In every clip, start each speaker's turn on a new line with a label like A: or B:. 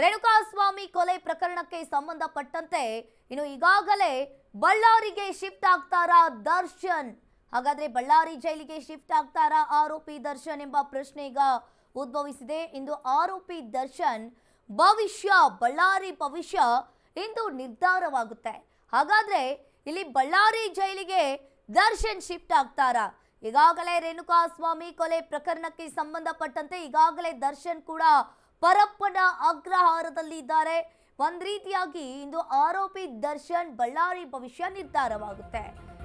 A: ರೇಣುಕಾಸ್ವಾಮಿ ಕೊಲೆ ಪ್ರಕರಣಕ್ಕೆ ಸಂಬಂಧಪಟ್ಟಂತೆ ಇನ್ನು ಈಗಾಗಲೇ ಬಳ್ಳಾರಿಗೆ ಶಿಫ್ಟ್ ಆಗ್ತಾರ ದರ್ಶನ್? ಹಾಗಾದ್ರೆ ಬಳ್ಳಾರಿ ಜೈಲಿಗೆ ಶಿಫ್ಟ್ ಆಗ್ತಾರ ಆರೋಪಿ ದರ್ಶನ್ ಎಂಬ ಪ್ರಶ್ನೆ ಈಗ ಉದ್ಭವಿಸಿದೆ. ಇಂದು ಆರೋಪಿ ದರ್ಶನ್ ಭವಿಷ್ಯ, ಬಳ್ಳಾರಿ ಭವಿಷ್ಯ ಇಂದು ನಿರ್ಧಾರವಾಗುತ್ತೆ. ಹಾಗಾದ್ರೆ ಇಲ್ಲಿ ಬಳ್ಳಾರಿ ಜೈಲಿಗೆ ದರ್ಶನ್ ಶಿಫ್ಟ್ ಆಗ್ತಾರ? ಈಗಾಗಲೇ ರೇಣುಕಾಸ್ವಾಮಿ ಕೊಲೆ ಪ್ರಕರಣಕ್ಕೆ ಸಂಬಂಧಪಟ್ಟಂತೆ ಈಗಾಗಲೇ ದರ್ಶನ್ ಕೂಡ ಪರಪ್ಪನ ಅಗ್ರಹಾರದಲ್ಲಿ ಇದ್ದಾರೆ ಒಂದ್ ರೀತಿಯಾಗಿ ಇಂದು ಆರೋಪಿ ದರ್ಶನ್ ಬಳ್ಳಾರಿ ಭವಿಷ್ಯ ನಿರ್ಧಾರವಾಗುತ್ತೆ.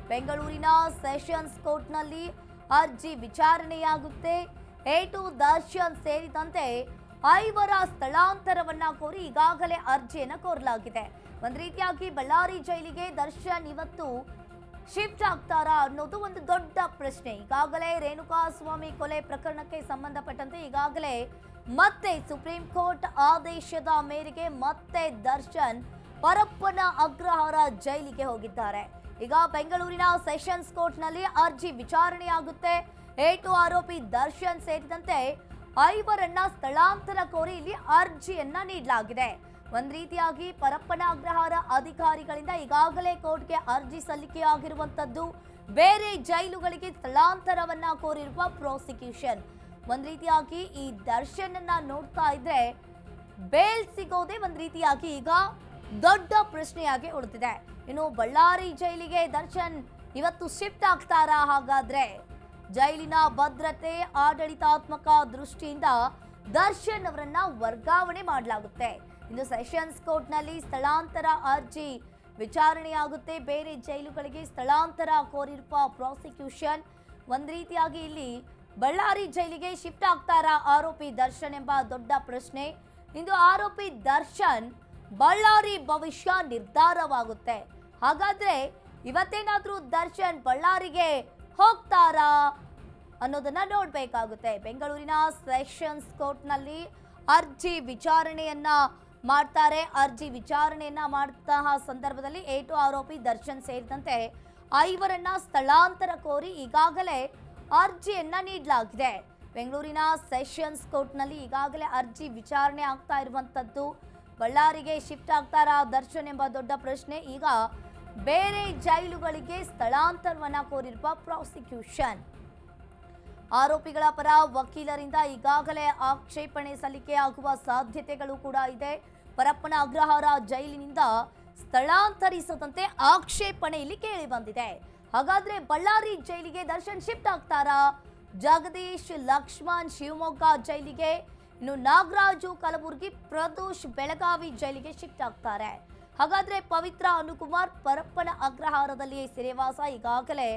A: ಬೆಂಗಳೂರಿನ ಸೆಷನ್ಸ್ ಕೋರ್ಟ್ನಲ್ಲಿ ಅರ್ಜಿ ವಿಚಾರಣೆಯಾಗುತ್ತೆ. ಏಟು ದರ್ಶನ್ ಸೇರಿದಂತೆ ಐವರ ಸ್ಥಳಾಂತರವನ್ನ ಕೋರಿ ಈಗಾಗಲೇ ಅರ್ಜಿಯನ್ನು ಕೋರಲಾಗಿದೆ. ಒಂದ್ ರೀತಿಯಾಗಿ ಬಳ್ಳಾರಿ ಜೈಲಿಗೆ ದರ್ಶನ್ ಇವತ್ತು ಶಿಫ್ಟ್ ಆಗ್ತಾರಾ ಅನ್ನೋದು ಒಂದು ದೊಡ್ಡ ಪ್ರಶ್ನೆ. ಈಗಾಗಲೇ ರೇಣುಕಾಸ್ವಾಮಿ ಕೊಲೆ ಪ್ರಕರಣಕ್ಕೆ ಸಂಬಂಧಪಟ್ಟಂತೆ ಈಗಾಗಲೇ ಮತ್ತೆ ಸುಪ್ರೀಂ ಕೋರ್ಟ್ ಆದೇಶದ ಮೇರೆಗೆ ಮತ್ತೆ ದರ್ಶನ್ ಪರಪ್ಪನ ಅಗ್ರಹಾರ ಜೈಲಿಗೆ ಹೋಗಿದ್ದಾರೆ. ಈಗ ಬೆಂಗಳೂರಿನ ಸೆಷನ್ಸ್ ಕೋರ್ಟ್ನಲ್ಲಿ ಅರ್ಜಿ ವಿಚಾರಣೆಯಾಗುತ್ತೆ. ಏಟು ಆರೋಪಿ ದರ್ಶನ್ ಸೇರಿದಂತೆ ಐವರನ್ನ ಸ್ಥಳಾಂತರ ಕೋರಿ ಇಲ್ಲಿ ಅರ್ಜಿಯನ್ನ ನೀಡಲಾಗಿದೆ. ಒಂದ್ ರೀತಿಯಾಗಿ ಪರಪ್ಪನ ಅಗ್ರಹಾರ ಅಧಿಕಾರಿಗಳಿಂದ ಈಗಾಗಲೇ ಕೋರ್ಟ್ಗೆ ಅರ್ಜಿ ಸಲ್ಲಿಕೆಯಾಗಿರುವಂಥದ್ದು ಬೇರೆ ಜೈಲುಗಳಿಗೆ ಸ್ಥಳಾಂತರವನ್ನ ಕೋರಿರುವ ಪ್ರಾಸಿಕ್ಯೂಷನ್. ಒಂದು ರೀತಿಯಾಗಿ ಈ ದರ್ಶನ್ ಅನ್ನ ನೋಡ್ತಾ ಇದ್ರೆ ಬೇಲ್ ಸಿಗೋದೇ ಒಂದು ರೀತಿಯಾಗಿ ಈಗ ದೊಡ್ಡ ಪ್ರಶ್ನೆಯಾಗಿ ಉಳಿದಿದೆ. ಇನ್ನು ಬಳ್ಳಾರಿ ಜೈಲಿಗೆ ದರ್ಶನ್ ಇವತ್ತು ಶಿಫ್ಟ್ ಆಗ್ತಾರಾ ಹಾಗಾದ್ರೆ? ಜೈಲಿನ ಭದ್ರತೆ, ಆಡಳಿತಾತ್ಮಕ ದೃಷ್ಟಿಯಿಂದ ದರ್ಶನ್ ಅವರನ್ನ ವರ್ಗಾವಣೆ ಮಾಡಲಾಗುತ್ತೆ. ಇನ್ನು ಸೆಷನ್ಸ್ ಕೋರ್ಟ್ನಲ್ಲಿ ಸ್ಥಳಾಂತರ ಅರ್ಜಿ ವಿಚಾರಣೆಯಾಗುತ್ತೆ. ಬೇರೆ ಜೈಲುಗಳಿಗೆ ಸ್ಥಳಾಂತರ ಕೋರಿರುವ ಪ್ರಾಸಿಕ್ಯೂಷನ್. ಒಂದು ರೀತಿಯಾಗಿ ಇಲ್ಲಿ ಬಳ್ಳಾರಿ ಜೈಲಿಗೆ ಶಿಫ್ಟ್ ಆಗ್ತಾರಾ ಆರೋಪಿ ದರ್ಶನ್ ಎಂಬ ದೊಡ್ಡ ಪ್ರಶ್ನೆ. ಇಂದು ಆರೋಪಿ ದರ್ಶನ್ ಬಳ್ಳಾರಿ ಭವಿಷ್ಯ ನಿರ್ಧಾರವಾಗುತ್ತೆ. ಹಾಗಾದ್ರೆ ಇವತ್ತೇನಾದರೂ ದರ್ಶನ್ ಬಳ್ಳಾರಿಗೆ ಹೋಗ್ತಾರಾ ಅನ್ನೋದನ್ನ ನೋಡ್ಬೇಕಾಗುತ್ತೆ. ಬೆಂಗಳೂರಿನ ಸೆಷನ್ಸ್ ಕೋರ್ಟ್ನಲ್ಲಿ ಅರ್ಜಿ ವಿಚಾರಣೆಯನ್ನ ಮಾಡ್ತಾರೆ. ಅರ್ಜಿ ವಿಚಾರಣೆಯನ್ನ ಮಾಡ್ತಹ ಸಂದರ್ಭದಲ್ಲಿ ಏಟು ಆರೋಪಿ ದರ್ಶನ್ ಸೇರಿದಂತೆ ಐವರನ್ನ ಸ್ಥಳಾಂತರ ಕೋರಿ ಈಗಾಗಲೇ ಅರ್ಜಿಯನ್ನ ನೀಡಲಾಗಿದೆ. ಬೆಂಗಳೂರಿನ ಸೆಷನ್ಸ್ ಕೋರ್ಟ್ನಲ್ಲಿ ಈಗಾಗಲೇ ಅರ್ಜಿ ವಿಚಾರಣೆ ಆಗ್ತಾ ಇರುವಂಥದ್ದು ಬಳ್ಳಾರಿಗೆ ಶಿಫ್ಟ್ ಆಗ್ತಾರಾ ದರ್ಶನ್ ಎಂಬ ದೊಡ್ಡ ಪ್ರಶ್ನೆ. ಈಗ ಬೇರೆ ಜೈಲುಗಳಿಗೆ ಸ್ಥಳಾಂತರವನ್ನ ಕೋರಿರುವ ಪ್ರಾಸಿಕ್ಯೂಷನ್. ಆರೋಪಿಗಳ ಪರ ವಕೀಲರಿಂದ ಈಗಾಗಲೇ ಆಕ್ಷೇಪಣೆ ಸಲ್ಲಿಕೆಯಾಗುವ ಸಾಧ್ಯತೆಗಳು ಕೂಡ ಇದೆ. ಪರಪ್ಪನ ಅಗ್ರಹಾರ ಜೈಲಿನಿಂದ ಸ್ಥಳಾಂತರಿಸದಂತೆ ಆಕ್ಷೇಪಣೆ ಇಲ್ಲಿ ಕೇಳಿ ಬಂದಿದೆ. ಹಾಗಾದ್ರೆ ಬಳ್ಳಾರಿ ಜೈಲಿಗೆ ದರ್ಶನ್ ಶಿಫ್ಟ್ ಆಗ್ತಾರಾ? ಜಗದೀಶ್, ಲಕ್ಷ್ಮಣ್, ಶಿವಮೊಗ್ಗ ಜೈಲಿಗೆ, ಇನ್ನು ನಾಗರಾಜು, ಕಲಬುರಗಿ, ಪ್ರದೋಷ್, ಬೆಳಗಾವಿ ಜೈಲಿಗೆ ಶಿಫ್ಟ್ ಆಗ್ತಾರೆ. ಹಾಗಾದ್ರೆ ಪವಿತ್ರ ಅನುಕುಮಾರ್ ಪರಪ್ಪನ ಅಗ್ರಹಾರದಲ್ಲಿ ಸಿರೆವಾಸ ಈಗಾಗಲೇ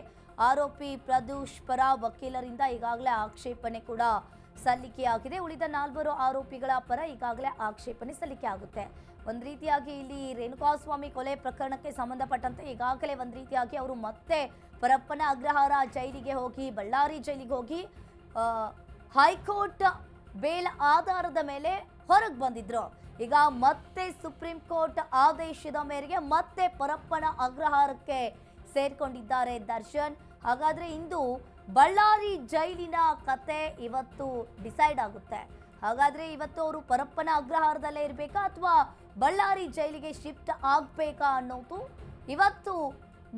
A: ಆರೋಪಿ ಪ್ರದೂಷ್ ಪರ ವಕೀಲರಿಂದ ಈಗಾಗಲೇ ಆಕ್ಷೇಪಣೆ ಕೂಡ ಸಲ್ಲಿಕೆಯಾಗಿದೆ. ಉಳಿದ ನಾಲ್ವರು ಆರೋಪಿಗಳ ಪರ ಈಗಾಗಲೇ ಆಕ್ಷೇಪಣೆ ಸಲ್ಲಿಕೆ ಆಗುತ್ತೆ. ಒಂದ್ ರೀತಿಯಾಗಿ ಇಲ್ಲಿ ರೇಣುಕಾಸ್ವಾಮಿ ಕೊಲೆ ಪ್ರಕರಣಕ್ಕೆ ಸಂಬಂಧಪಟ್ಟಂತೆ ಈಗಾಗಲೇ ಒಂದ್ ರೀತಿಯಾಗಿ ಅವರು ಮತ್ತೆ ಪರಪ್ಪನ ಅಗ್ರಹಾರ ಜೈಲಿಗೆ ಹೋಗಿ, ಬಳ್ಳಾರಿ ಜೈಲಿಗೆ ಹೋಗಿ ಹೈಕೋರ್ಟ್ ಬೇಲ್ ಆಧಾರದ ಮೇಲೆ ಹೊರಗೆ ಬಂದಿದ್ರು. ಈಗ ಮತ್ತೆ ಸುಪ್ರೀಂ ಕೋರ್ಟ್ ಆದೇಶದ ಮೇರೆಗೆ ಮತ್ತೆ ಪರಪ್ಪನ ಅಗ್ರಹಾರಕ್ಕೆ ಸೇರ್ಕೊಂಡಿದ್ದಾರೆ ದರ್ಶನ್. ಹಾಗಾದ್ರೆ ಇಂದು ಬಳ್ಳಾರಿ ಜೈಲಿನ ಕತೆ ಇವತ್ತು ಡಿಸೈಡ್ ಆಗುತ್ತೆ. ಹಾಗಾದ್ರೆ ಇವತ್ತು ಅವರು ಪರಪ್ಪನ ಅಗ್ರಹಾರದಲ್ಲೇ ಇರಬೇಕಾ ಅಥವಾ ಬಳ್ಳಾರಿ ಜೈಲಿಗೆ ಶಿಫ್ಟ್ ಆಗ್ಬೇಕಾ ಅನ್ನೋದು ಇವತ್ತು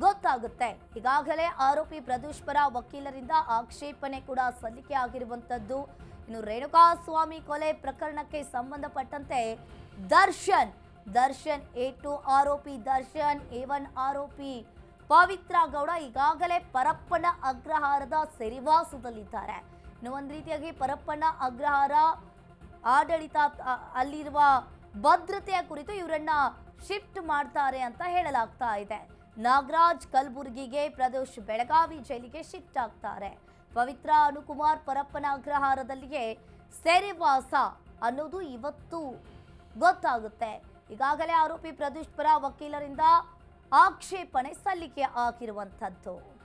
A: ಗೊತ್ತಾಗುತ್ತೆ. ಈಗಾಗಲೇ ಆರೋಪಿ ಪ್ರದೋಷ್ ಪರ ವಕೀಲರಿಂದ ಆಕ್ಷೇಪಣೆ ಕೂಡ ಸಲ್ಲಿಕೆ ಆಗಿರುವಂತದ್ದು. ಇನ್ನು ರೇಣುಕಾಸ್ವಾಮಿ ಕೊಲೆ ಪ್ರಕರಣಕ್ಕೆ ಸಂಬಂಧಪಟ್ಟಂತೆ ದರ್ಶನ್ ದರ್ಶನ್ ಎ ಟು ಆರೋಪಿ ದರ್ಶನ್, ಎ ಒನ್ ಆರೋಪಿ ಪವಿತ್ರ ಗೌಡ ಈಗಾಗಲೇ ಪರಪ್ಪನ ಅಗ್ರಹಾರದ ಸೆರಿವಾಸದಲ್ಲಿದ್ದಾರೆ. ಇನ್ನು ಒಂದು ರೀತಿಯಾಗಿ ಪರಪ್ಪನ ಅಗ್ರಹಾರ ಆಡಳಿತ ಅಲ್ಲಿರುವ ಭದ್ರತೆಯ ಕುರಿತು ಇವರನ್ನ ಶಿಫ್ಟ್ ಮಾಡ್ತಾರೆ ಅಂತ ಹೇಳಲಾಗ್ತಾ ಇದೆ. ನಾಗರಾಜ್ ಕಲ್ಬುರ್ಗಿಗೆ ಪ್ರದೋಷ್ ಬೆಳಗಾವಿ ಜೈಲಿಗೆ ಶಿಫ್ಟ್ ಆಗ್ತಾರೆ. ಪವಿತ್ರ ಅನುಕುಮಾರ್ ಪರಪ್ಪನ ಅಗ್ರಹಾರದಲ್ಲಿಯೇ ಸೆರೆವಾಸ ಅನ್ನೋದು ಇವತ್ತು ಗೊತ್ತಾಗುತ್ತೆ. ಈಗಾಗಲೇ ಆರೋಪಿ ಪ್ರದೋಷ್ ಪರ ವಕೀಲರಿಂದ ಆಕ್ಷೇಪಣೆ ಸಲ್ಲಿಕೆ ಆಗಿರುವಂಥದ್ದು.